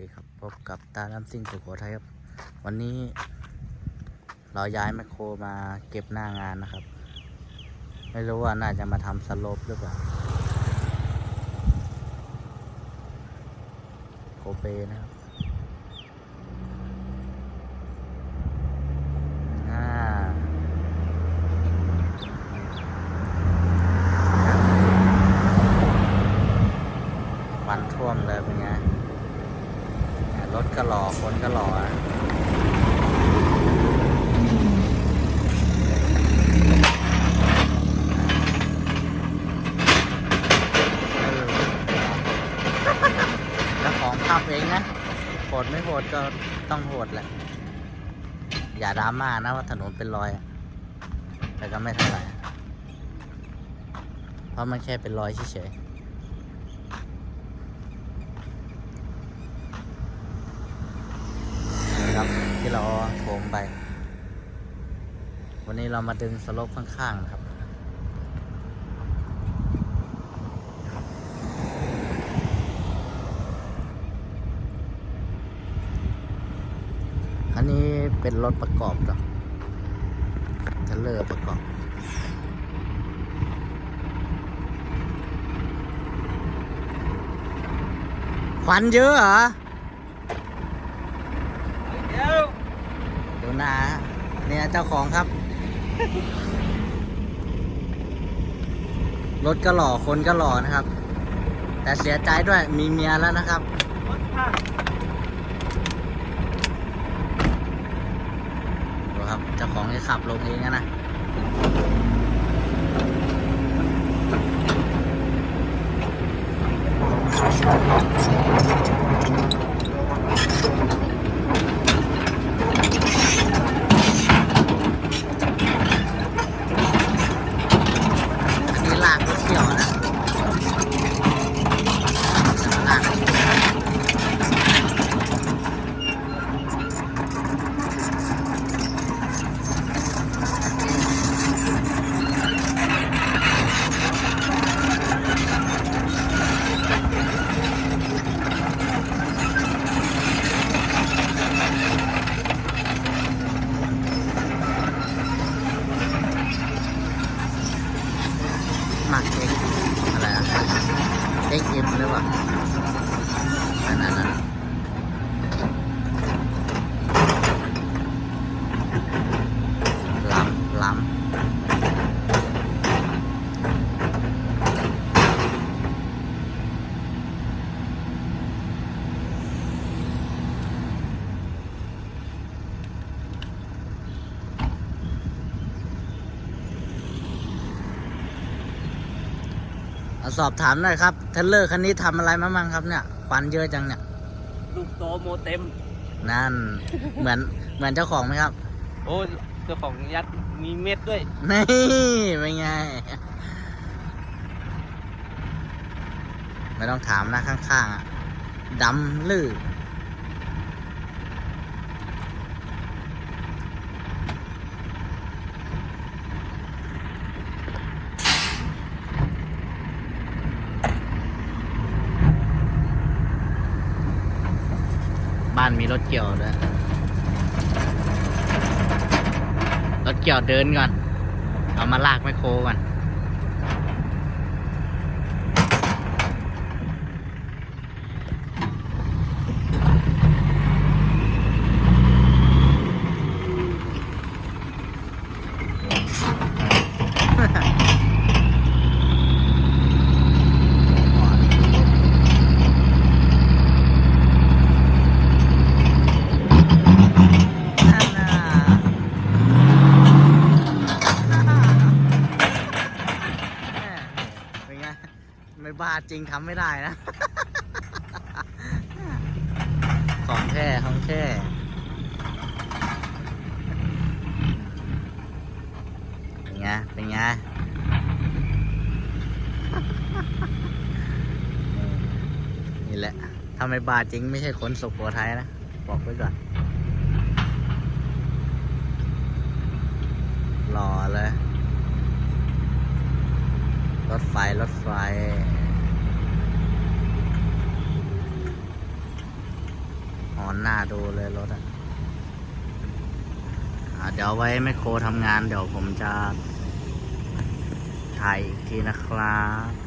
ดีครับพบกับตาน้ำซิ่งสุโขทัยครับ วันนี้ เราย้ายแมคโครมาเก็บหน้างานนะครับ ไม่รู้ว่าน่าจะมาทำสโลปหรือเปล่าโคเปนะครับวันท่วมเลยเป็นไง รถก็หล่อคนก็หล่อนะเออแล้วของขับเองนะโหดไม่โหดก็ต้องโหดแหละ อย่าดราม่านะว่าถนนเป็นรอย แต่ก็ไม่เท่าไหร่ เพราะมันแค่เป็นรอยเฉยๆ นะครับที่เราโถมไป วันนี้เรามาดึงสโลปข้างๆนะครับ อันนี้เป็นรถประกอบเนาะเทรลเลอร์ประกอบควันเยอะเหรอ เดี๋ยวดูหนาเนี่ยเจ้าของครับ รถก็หล่อคนก็หล่อนะครับ แต่เสียใจด้วยมีเมียแล้วนะครับดูครับเจ้าของจะขับลงเองนะอันนี้ลากรถเกี่ยวนะลากรถเกี่ยว หมักเอ็กอะไรอะเอ็กเอ็มหรือเปล่าอันนั้นนะล้ำล้ำเอา สอบถามหน่อยครับเทรลเลอร์คันนี้ทำอะไรมาบ้างครับเนี่ยควันเยอะจังเนี่ยลูกโตโมเต็ม นั่น เหมือนเหมือนเจ้าของไหมครับ โอ้เจ้าของยัดมีเม็ดด้วยนี่เป็นไง ไม่ต้องถามนะข้างๆอะดำลื่อ บ้านมีรถเกี่ยวด้วยรถเกี่ยวเดินก่อน เอามาลากไมโครก่อนน่ะ เป็นไง ไม่บ้าจริงทำไม่ได้นะ ของแท้ของแท้เป็นไง เป็นไงนี่แหละถ้าไม่บ้าจริงไม่ใช่คนสุโขทัยนะ บอกไว้ก่อนหล่อเลย ถไฟ รถไฟอนหน้าดูเลยรถอ,อะเดี๋ยวไว้แมคโครทำงานเดี๋ยวผมจะถ่ายอีกทีนะครับ